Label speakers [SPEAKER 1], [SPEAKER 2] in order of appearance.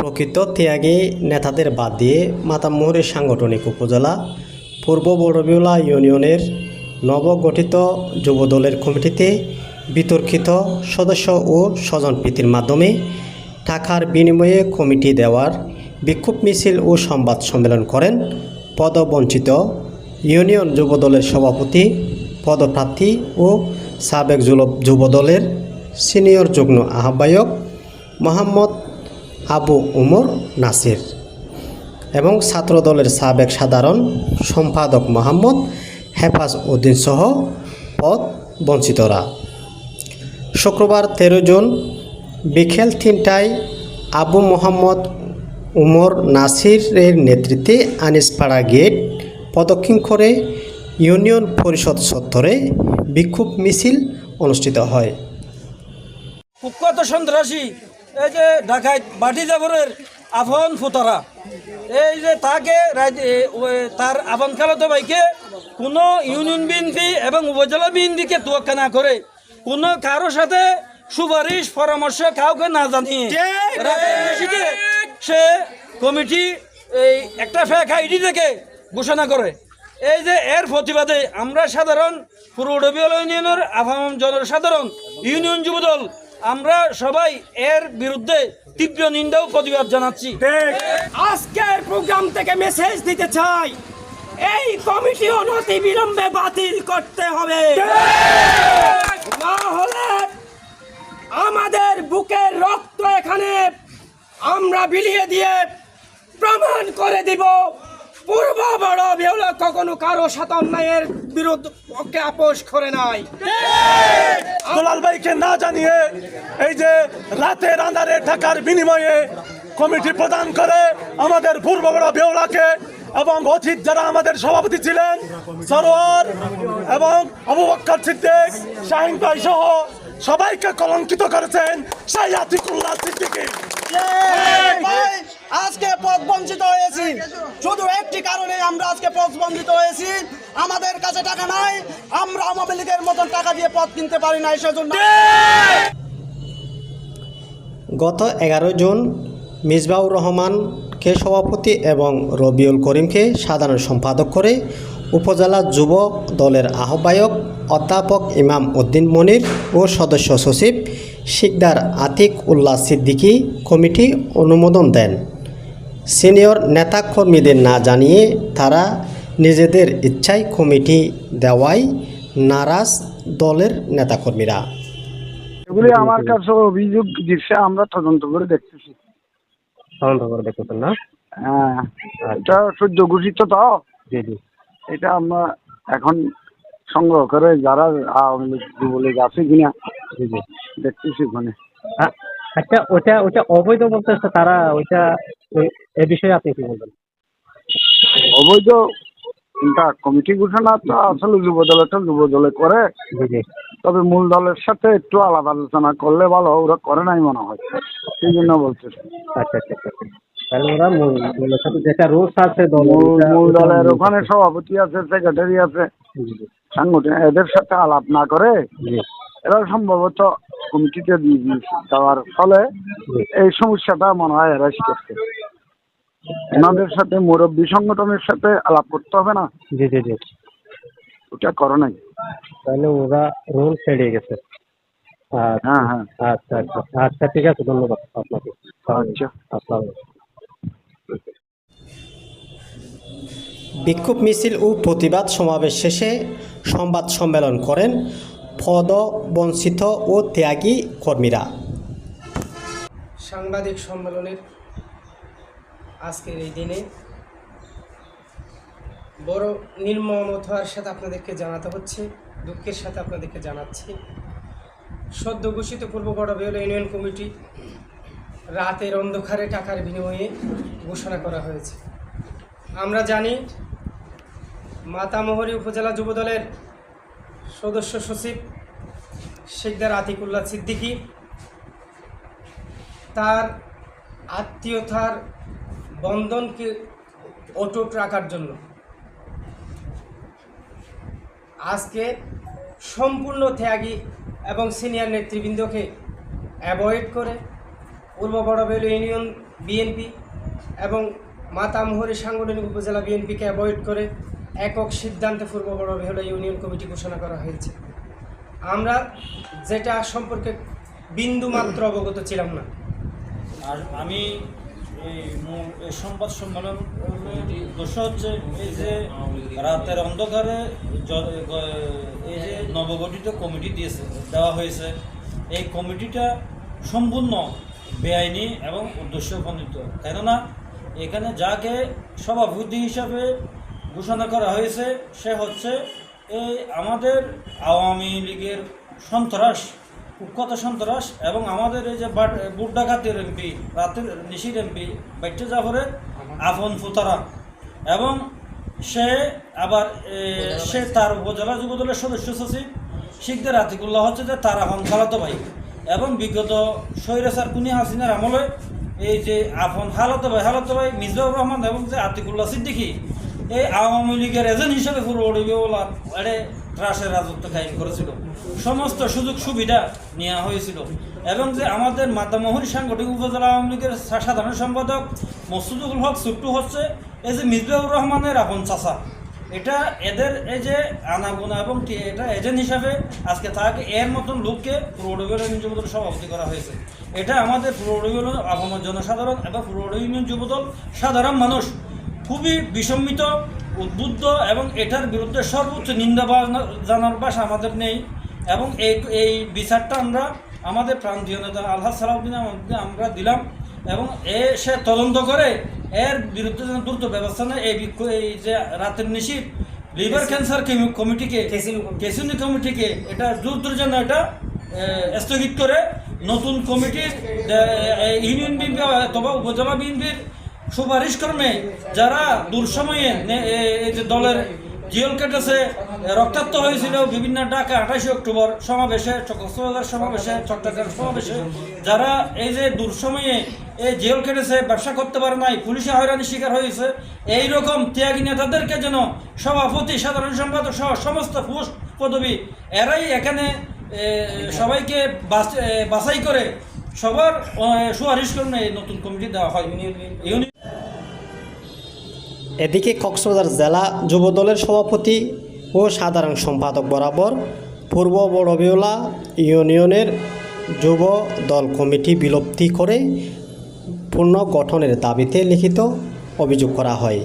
[SPEAKER 1] প্রকৃত ত্যাগী নেতাদের বাদ দিয়ে মাতামুহুরী সাংগঠনিক উপজেলা, পূর্ব বড়বিউলা ইউনিয়নের নবগঠিত যুবদলের কমিটিতে বিতর্কিত সদস্য ও স্বজনপ্রীতির মাধ্যমে টাকার বিনিময়ে কমিটি দেওয়ার বিক্ষোভ মিছিল ও সংবাদ সম্মেলন করেন পদবঞ্চিত ইউনিয়ন যুবদলের সভাপতি, পদপ্রার্থী ও সাবেক যুব- যুবদলের সিনিয়র যুগ্ম আহ্বায়ক মোহাম্মদ আবু উমর নাসির এবং ছাত্রদলের সাবেক সাধারণ সম্পাদক মোহাম্মদ হেফাজ উদ্দিন সহ পদ বঞ্চিতরা। শুক্রবার তেরো জুন বিকেল তিনটায় আবু মোহাম্মদ উমর নাসিরের নেতৃত্বে আনিসপাড়া গেট প্রদক্ষিণ করে ইউনিয়ন পরিষদ চত্বরে বিক্ষোভ মিছিল অনুষ্ঠিত হয়।
[SPEAKER 2] কুখ্যাত সন্ত্রাসী এই যে ঢাকায় বাটি জাবরের আফন ফুতারা। এই যে তাকে তার আফন খালাতো ভাইকে কোনো ইউনিয়ন বিএনপি এবং উপজেলা বিএনপিকে তোয়াক্কা না করে কোনো কারও সাথে সুপারিশ পরামর্শ কাউকে না জানিয়ে। সে কমিটি এই একটা ফেক আইডি থেকে ঘোষণা করে। এই যে এর প্রতিবাদে আমরা সাধারণ পূর্ব ইউনিয়নের আফাম জনসাধারণ ইউনিয়ন যুবদল আমরা সবাই এর বিরুদ্ধে তীব্র নিন্দা ও প্রতিবাদ জানাচ্ছি।
[SPEAKER 3] আজকের প্রোগ্রাম থেকে মেসেজ দিতে চাই। এই কমিটি অনতি বিলম্বে বাতিল করতে হবে। না হলে আমাদের বুকের রক্ত এখানে আমরা বিলিয়ে দিয়ে প্রমাণ করে দিব। পূর্ব বড় বেউলা কখনো কারও সাথে অন্যায়ের বিরুদ্ধে পক্ষে আপোষ করে নাই।
[SPEAKER 4] দুলাল ভাইকে না জানিয়ে এই যে রাতের আন্ধারে টাকার বিনিময়ে কমিটি প্রদান করে আমাদের পূর্ববড় বেউলাকে এবং অতীত যারা আমাদের সভাপতি ছিলেন, সরোয়ার এবং আবু বক্কর সিদ্দিক, শাহিন ভাই সহ সবাইকে কলঙ্কিত করেছেন সেই আতিকুল্লাহ সিদ্দিকী।
[SPEAKER 5] আজকে পথ বঞ্চিত একটি কারণে আমরা আজকে পথ বঞ্চিত হয়েছি। আমাদের কাছে টাকা নাই। আমরা মতন টাকা দিয়ে পথ কিনতে পারি না
[SPEAKER 1] গত এগারো জুন মিসবাউর রহমানকে সভাপতি এবং রবিউল করিমকে সাধারণ সম্পাদক করে উপজেলা যুব দলের আহ্বায়ক অধ্যাপক ইমাম উদ্দিন মনির ও সদস্য সচিব শিকদার আতিক উল্লাহ সিদ্দিকী কমিটি অনুমোদন দেন। সিনিয়র নেতাকর্মীদের না জানিয়ে তারা নিজেদের ইচ্ছায় কমিটি দেওয়ায় নারাজ দলের নেতাকর্মীরা।
[SPEAKER 6] এগুলি আমার কাছে অভিযোগ দিচ্ছে আমরা তদন্ত করে দেখতেছি।
[SPEAKER 1] তদন্ত করে দেখতেছেন না?
[SPEAKER 6] হ্যাঁ এটা সদ্য ঘোষিত তো।
[SPEAKER 1] জি জি।
[SPEAKER 6] এটা আমরা এখন সংগ্রহ করে যারা আওয়ামী লীগ যুবলীগ আছে কিনা দেখতেছি ওখানে।
[SPEAKER 7] আচ্ছা ওটা ওটা অবৈধ বলতেছে তারা ওইটা এ বিষয়ে আপনি কি বলবেন?
[SPEAKER 6] অবৈধ এটা কমিটি ঘোষণা তো আসলে যুব দলেরটা যুব দলে করে তবে মূল দলের সাথে একটু আলাদা আলোচনা করলে ভালো ওরা করে নাই মনে হয়। সেই জন্য বলতেছে
[SPEAKER 7] আচ্ছা আচ্ছা আচ্ছা আচ্ছা। তাহলে ওরা মূল দলের সাথে যেটা রোলস আছে
[SPEAKER 6] মূল দলের ওখানে সভাপতি আছে সেক্রেটারি আছে। সাংগঠনিক এদের সাথে আলাপ না করে এরা সম্ভবত কমিটিতে দিয়ে দিয়েছে। দেওয়ার ফলে এই সমস্যাটা মনে হয় এরা করছে। এনাদের সাথে মুরব্বী সংগঠনের সাথে আলাপ করতে হবে না।
[SPEAKER 7] জি জি জি।
[SPEAKER 6] ওটা করো নাই।
[SPEAKER 7] তাহলে ওরা রোল ছেড়ে গেছে। আচ্ছা।
[SPEAKER 6] হ্যাঁ হ্যাঁ।
[SPEAKER 7] আচ্ছা আচ্ছা। আচ্ছা ঠিক আছে ধন্যবাদ আপনাকে।
[SPEAKER 6] আচ্ছা।
[SPEAKER 7] আসসালাম
[SPEAKER 1] বিক্ষোভ মিছিল ও প্রতিবাদ সমাবেশ শেষে সংবাদ সম্মেলন করেন পদবঞ্চিত ও ত্যাগী কর্মীরা।
[SPEAKER 8] সাংবাদিক সম্মেলনের আজকের এই দিনে বড় নির্মমত হওয়ার সাথে আপনাদেরকে জানাতে হচ্ছে, দুঃখের সাথে আপনাদেরকে জানাচ্ছি। সদ্য ঘোষিত পূর্ব বড়বেল ইউনিয়ন কমিটি রাতের অন্ধকারে টাকার বিনিময়ে ঘোষণা করা হয়েছে। আমরা জানি মাতামহরী উপজেলা যুবদলের সদস্য সচিব শেখদার আতিকুল্লাহ সিদ্দিকী, তার আত্মীয়তার বন্ধনকে অটুট রাখার জন্য আজকে সম্পূর্ণ ত্যাগী এবং সিনিয়র নেতৃবৃন্দকে অ্যাভয়েড করে পূর্ব বড়বেল ইউনিয়ন বিএনপি এবং মাতামহরি সাংগঠনিক উপজেলা বিএনপিকে অ্যাভয়েড করে একক সিদ্ধান্তে পূর্ব বড় বেহুলা ইউনিয়ন কমিটি ঘোষণা করা হয়েছে। আমরা যেটা সম্পর্কে বিন্দু মাত্র অবগত ছিলাম না।
[SPEAKER 2] আর আমি এই সংবাদ সম্মেলন দোষ হচ্ছে এই যে রাতের অন্ধকারে এই যে নবগঠিত কমিটি দিয়েছে, দেওয়া হয়েছে, এই কমিটিটা সম্পূর্ণ বেআইনি এবং উদ্দেশ্য প্রণীত কেননা এখানে যাকে সভাপতি হিসাবে ঘোষণা করা হয়েছে, সে হচ্ছে এই আমাদের আওয়ামী লীগের সন্ত্রাস কুখ্যাত সন্ত্রাস এবং আমাদের এই যে ডাকাতের এমপি, রাতের নিশির এমপি বাইটে জাফরের আফন ফুতারা। এবং সে আবার সে তার উপজেলা যুবদলের সদস্য সচিব শিখদের আতিকুল্লাহ হচ্ছে যে তার আফন খালাতো ভাই। এবং বিগত সৈরাসার কুনি হাসিনার আমলে এই যে আফন হালাতো ভাই হালাতো ভাই মিজবাউর রহমান এবং যে আতিকুল্লাহ সিদ্দিকি এই আওয়ামী লীগের এজেন্ট হিসেবে পুরো ওড়িবেওয়ালা এড়ে ত্রাসের রাজত্ব কায়েম করেছিল। সমস্ত সুযোগ সুবিধা নেওয়া হয়েছিল। এবং যে আমাদের মাতামহরী সাংগঠনিক উপজেলা আওয়ামী লীগের সাধারণ সম্পাদক মসুদুল হক সুট্টু হচ্ছে, এই যে মিসবাউর রহমানের আপন চাষা এটা এদের এই যে আনাগোনা এবং এটা এজেন্ট হিসাবে আজকে তাকে এর মতন লোককে পুরোডবিল ইউনিয়ন যুবদল সভাপতি করা হয়েছে। এটা আমাদের পুরোডবিল আপামর জনসাধারণ এবং পুরোডবিল ইউনিয়ন যুবদল সাধারণ মানুষ। খুবই বিষম্মিত উদ্বুদ্ধ এবং এটার বিরুদ্ধে সর্বোচ্চ নিন্দা জানার বাস আমাদের নেই এবং এই এই বিচারটা আমরা আমাদের প্রান্তীয় নেতা আল্লাহ সালাউদ্দিন আমাদের আমরা দিলাম এবং এ সে তদন্ত করে এর বিরুদ্ধে যেন দ্রুত ব্যবস্থা নেয়। এই এই যে রাতের নিশির লিভার ক্যান্সার কমিটিকে
[SPEAKER 8] কেসিনো
[SPEAKER 2] কমিটিকে এটা দ্রুত যেন এটা স্থগিত করে নতুন কমিটির ইউনিয়ন বিএনপি অথবা উপজেলা বিএনপির সুপারিশ কর্মে যারা দুঃসময়ে এই যে দলের জিওল কেটেছে রক্তাক্ত হয়েছিল বিভিন্ন ডাকা আঠাশে অক্টোবর সমাবেশে কক্সবাজার সমাবেশে, চট্টগ্রাম সমাবেশে। যারা এই যে দুঃসময়ে এই জেল কেটেছে, ব্যবসা করতে পারে নাই, পুলিশে হয়রানির শিকার হয়েছে এই রকম ত্যাগী নেতাদেরকে যেন সভাপতি, সাধারণ সম্পাদক সহ সমস্ত পোস্ট পদবি, এরাই এখানে সবাইকে বাছ- বাছাই করে সবার সুপারিশ করণে এই নতুন কমিটি দেওয়া হয়। ইউনিয়ন
[SPEAKER 1] এদিকে কক্সবাজার জেলা যুবদলের সভাপতি ও সাধারণ সম্পাদক বরাবর পূর্ব বড়বেওলা ইউনিয়নের যুব দল কমিটি বিলুপ্তি করে পুনর্গঠনের দাবিতে লিখিত অভিযোগ করা হয়।